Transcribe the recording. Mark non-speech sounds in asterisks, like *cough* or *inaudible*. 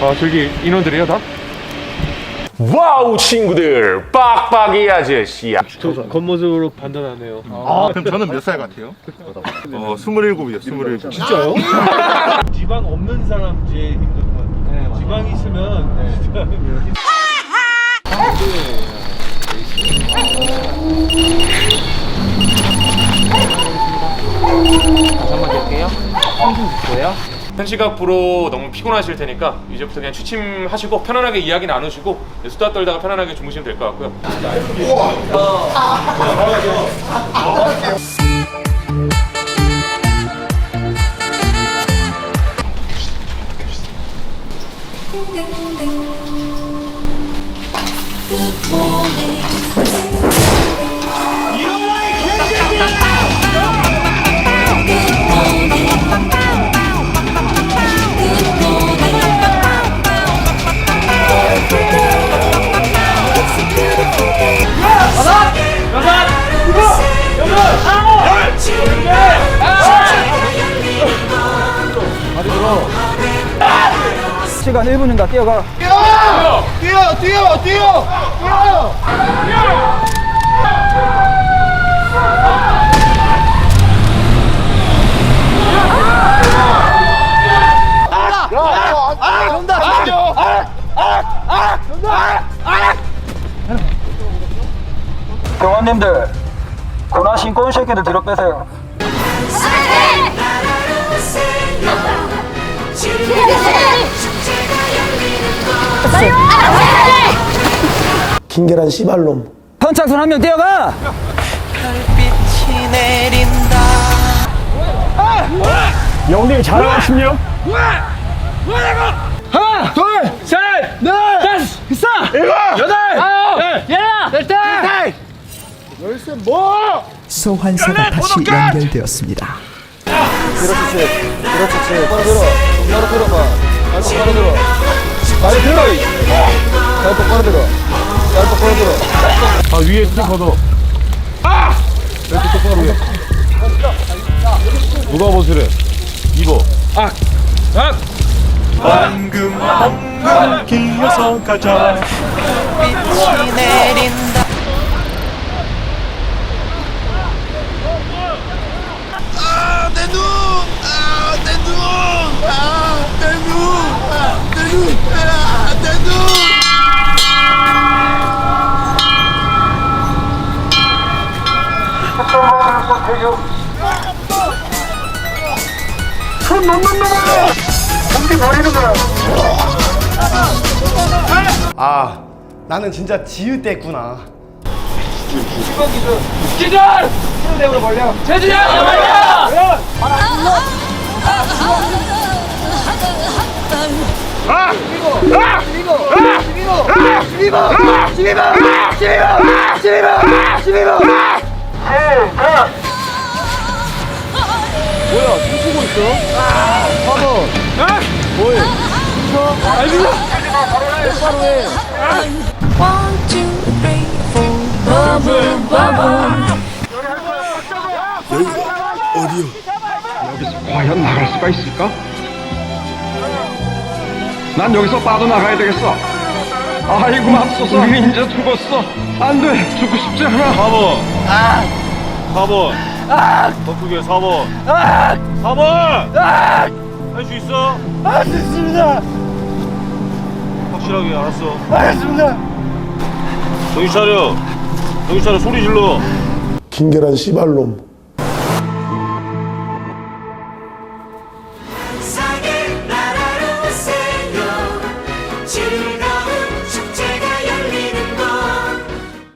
아 저기 인원들이요 다? 와우 친구들 빡빡이 아저씨야 저 겉모습으로 판단하네요. 아, 그럼 저는 몇 살 같아요? 어, 27이요, 27. 진짜요? *laughs* 지방 없는 사람 제일 힘들 것 같아요. 지방 있으면 진짜 현시각 프로 너무 피곤하실 테니까 이제부터 그냥 취침하시고 편안하게 이야기 나누시고 수다 떨다가 편안하게 주무시면 될 것 같고요 시간 1분인가 뛰어가. 뛰어, 뛰어, 뛰어! 경관님들, 신고 온 새끼들 뒤로 빼세요. 김계란 씨발놈 선착순 한 명 뛰어가! 영님 자랑하시며 하나 둘 셋 넷 다섯 일곱 여덟 아홉 열 열세 뭐 소환사가 다시 연결되었습니다. 아 위에 스티커도 아! 이렇게 똑바로 해 누가 벗으래 입어 악! 악! 기어서 가자. 아, 내 눈! 아, 내 눈! 아, 내 눈! 아, 내 눈! 아, 내 눈! 아 나는 진짜 지읒 때구나 One, two, three, four, bubble, bubble. 과연 나갈 수가 있을까? 난 여기서 빠져나가야 되겠어. 아이고 맙소사. 이제 죽었어. 안 돼, 죽고 싶지 않아. 4번 4번 덕후계 4번 4번 할수 있어? 할 수 있습니다. 확실하게 알았어. 알겠습니다. 정신 차려. 정신 차려. 소리 질러. 김계란 씨발놈